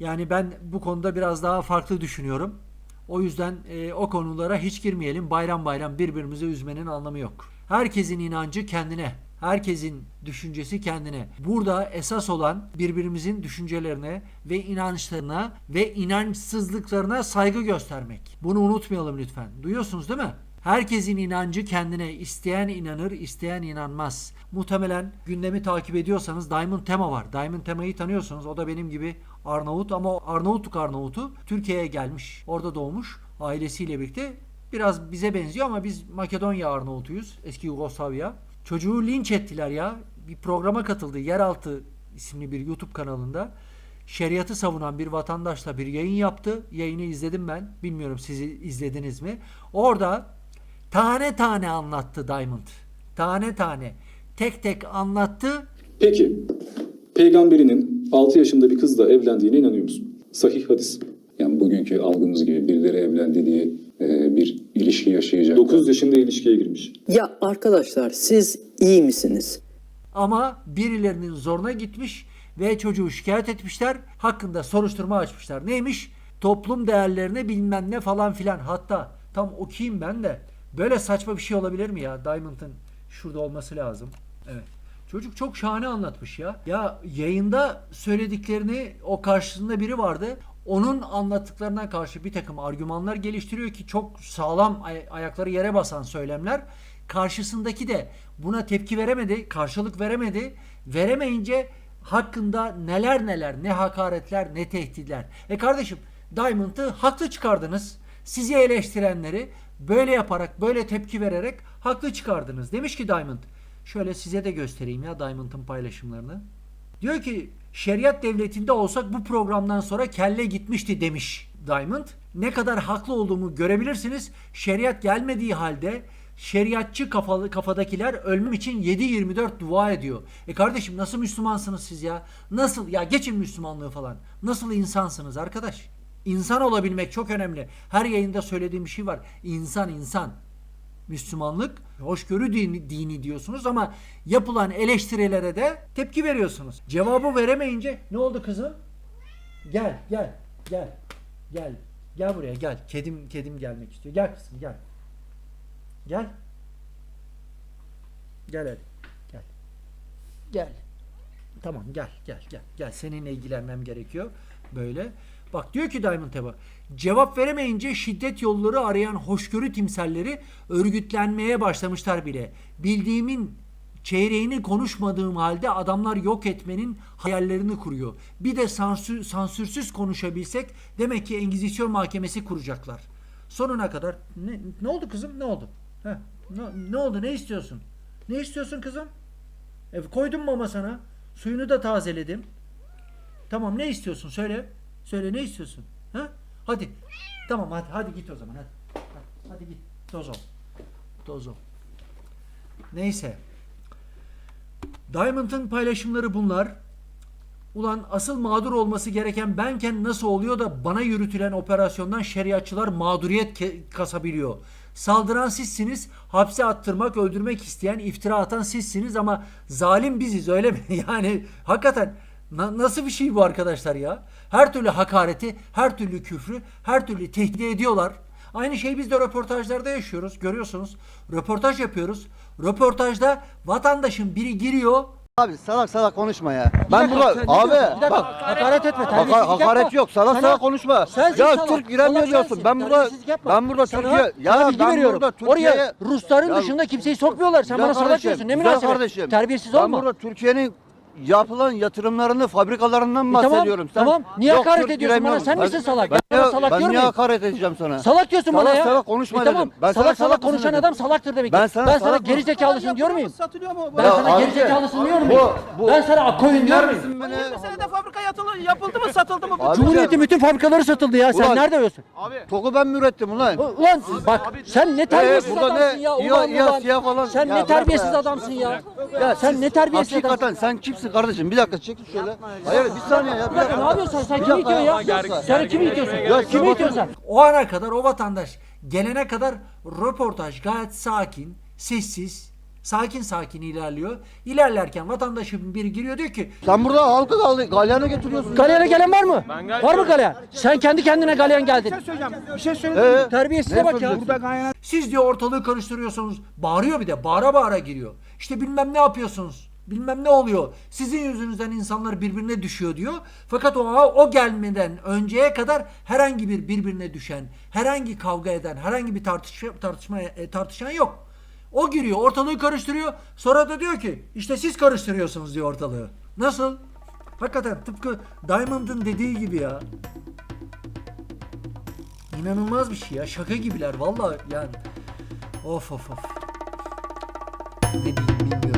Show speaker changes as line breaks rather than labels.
Yani ben bu konuda biraz daha farklı düşünüyorum. O yüzden e, o konulara hiç girmeyelim. Bayram bayram birbirimizi üzmenin anlamı yok. Herkesin inancı kendine. Herkesin düşüncesi kendine. Burada esas olan birbirimizin düşüncelerine ve inançlarına ve inançsızlıklarına saygı göstermek. Bunu unutmayalım lütfen. Duyuyorsunuz değil mi? Herkesin inancı kendine. İsteyen inanır, isteyen inanmaz. Muhtemelen gündemi takip ediyorsanız Diamond Tema var. Diamond Tema'yı tanıyorsunuz. O da benim gibi Arnavut ama Arnavutluk Arnavut'u Türkiye'ye gelmiş. Orada doğmuş ailesiyle birlikte. Biraz bize benziyor ama biz Makedonya Arnavutuyuz. Eski Yugoslavya. Çocuğu linç ettiler ya. Bir programa katıldı. Yeraltı isimli bir YouTube kanalında. Şeriatı savunan bir vatandaşla bir yayın yaptı. Yayını izledim ben. Bilmiyorum sizi izlediniz mi? Orada tane tane anlattı Diamond. Tane tane. Tek tek anlattı.
Peki, peygamberinin 6 yaşında bir kızla evlendiğine inanıyor musun? Sahih hadis.
Yani bugünkü algımız gibi birileri evlendi diye e, bir ilişki yaşayacak.
9 yaşında ilişkiye girmiş.
Ya arkadaşlar siz iyi misiniz?
Ama birilerinin zoruna gitmiş ve çocuğu şikayet etmişler. Hakkında soruşturma açmışlar. Neymiş? Toplum değerlerine bilmem ne falan filan. Hatta tam okuyayım ben de. Böyle saçma bir şey olabilir mi ya? Diamond'ın şurada olması lazım. Evet. Çocuk çok şahane anlatmış ya. Ya yayında söylediklerini o karşısında biri vardı. Onun anlattıklarına karşı bir takım argümanlar geliştiriyor ki çok sağlam ay- ayakları yere basan söylemler. Karşısındaki de buna tepki veremedi, karşılık veremedi. Veremeyince hakkında neler neler, ne hakaretler, ne tehditler. E kardeşim Diamond'ı haklı çıkardınız. Sizi eleştirenleri böyle yaparak, böyle tepki vererek haklı çıkardınız. Demiş ki Diamond, şöyle size de göstereyim ya Diamond'ın paylaşımlarını. Diyor ki şeriat devletinde olsak bu programdan sonra kelle gitmişti demiş Diamond. Ne kadar haklı olduğumu görebilirsiniz. Şeriat gelmediği halde şeriatçı kafalı kafadakiler ölmem için 7-24 dua ediyor. E kardeşim nasıl Müslümansınız siz ya? Nasıl ya geçin Müslümanlığı falan. Nasıl insansınız arkadaş? İnsan olabilmek çok önemli. Her yayında söylediğim bir şey var. İnsan insan. Müslümanlık hoşgörü dini, dini diyorsunuz ama yapılan eleştirilere de tepki veriyorsunuz. Cevabı veremeyince ne oldu kızım? Gel gel gel gel gel buraya gel. Kedim kedim gelmek istiyor. Gel kızım gel. Gel. Gel hadi. Gel. Gel. Tamam gel gel gel. Gel seninle ilgilenmem gerekiyor. Böyle. Bak diyor ki Diamond Teba. Cevap veremeyince şiddet yolları arayan hoşgörü timsalleri örgütlenmeye başlamışlar bile. Bildiğimin çeyreğini konuşmadığım halde adamlar yok etmenin hayallerini kuruyor. Bir de sansür, sansürsüz konuşabilsek demek ki Engizisyon mahkemesi kuracaklar. Sonuna kadar ne, ne oldu kızım ne oldu? Heh, ne, ne oldu ne istiyorsun? Ne istiyorsun kızım? E, koydum mama sana. Suyunu da tazeledim. Tamam ne istiyorsun söyle. Söyle ne istiyorsun? Ha? Hadi. Tamam hadi hadi git o zaman hadi. Hadi, hadi git. Toz ol. Neyse. Diamond'ın paylaşımları bunlar. Ulan asıl mağdur olması gereken benken nasıl oluyor da bana yürütülen operasyondan şeriatçılar mağduriyet kasabiliyor. Saldıran sizsiniz, hapse attırmak, öldürmek isteyen, iftira atan sizsiniz ama zalim biziz öyle mi? Yani hakikaten na- nasıl bir şey bu arkadaşlar ya? Her türlü hakareti, her türlü küfrü, her türlü tehdit ediyorlar. Aynı şeyi biz de röportajlarda yaşıyoruz. Görüyorsunuz. Röportaj yapıyoruz. Röportajda vatandaşın biri giriyor,
Abi salak salak konuşma ya. Ben burada abi bak
Hakaret etme. terbiyesizlik
hakaret
yapma.
yok. Salak
Sana-
salak konuşma.
Sensin
ya
salak.
Türk giremiyor
Salak
diyorsun.
sensin.
Ben burada
Terbiyesizlik yapma.
ben burada
Sana-
Türkiye
sana
ya
bilgi
ben
veriyorum.
burada Türkiye'ye
Oraya Rusların
Ya-
dışında kimseyi sokmuyorlar. Sen
Güzel
bana salak
kardeşim,
diyorsun. Ne
güzel
münasebet.
kardeşim.
Terbiyesiz
ben
olma.
burada Türkiye'nin yapılan yatırımlarını, fabrikalarından
E tamam,
bahsediyorum. Sen,
tamam. Niye
yok,
hakaret ediyorsun bana? Sen misin
Ben-
salak?
Ben,
Ben sana salak
ben niye hakaret edeceğim sana?
Salak diyorsun bana
Salak
ya.
salak konuşma
E tamam.
dedim. Ben
salak
sana
salak konuşan
dedim.
adam salaktır demek.
Ben
Ben
sana
sana,
salak
geri zekalısın diyor muyum?
Satılıyor mu?
Ben sana geri zekalısın diyor muyum?
Bu- bu-
Ben sana akkoyun diyor muyum?
Dinler misin beni?
20 senede fabrika yapıldı mı satıldı mı?
Cumhuriyet'in bütün fabrikaları satıldı ya. Sen nerede yiyorsun?
Toku ben mi ürettim ulan?
Ulan bak sen ne terbiyesiz
burada ne-
adamsın ya. Sen ne terbiyesiz adamsın ya.
Ya
Sen
siz
ne terbiyesiz
Hakikaten
adamsın.
sen kimsin kardeşim? Bir dakika çekil şöyle. Hayır bir saniye ya. Bir
Bir dakika, ne yapıyorsun sen? Sen
Bir
kimi itiyorsun ya? Sen kimi itiyorsun?
Ya
Kimi
kim
itiyorsun sen?
O ana kadar o vatandaş gelene kadar röportaj gayet sakin, sessiz, Sakin sakin ilerliyor. İlerlerken vatandaşın biri giriyor diyor ki
Sen burada halkı gal- galyana getiriyorsun.
Galyana gelen var mı? Var mı galyan? Sen kendi kendine galyan geldin.
Bir şey söyleyeyim.
Ee,
Terbiyesize bak ya.
yapacaksın?
siz diyor ortalığı karıştırıyorsunuz. Bağırıyor bir de bağıra bağıra giriyor. İşte bilmem ne yapıyorsunuz. Bilmem ne oluyor. Sizin yüzünüzden insanlar birbirine düşüyor diyor. Fakat o o gelmeden önceye kadar herhangi bir birbirine düşen, herhangi kavga eden, herhangi bir tartışma tartışma e, tartışan yok. O giriyor, ortalığı karıştırıyor. Sonra da diyor ki işte siz karıştırıyorsunuz diyor ortalığı. Nasıl? Hakikaten tıpkı Diamond'ın dediği gibi ya. İnanılmaz bir şey ya. Şaka gibiler vallahi yani. Of of of. Ne diyeyim?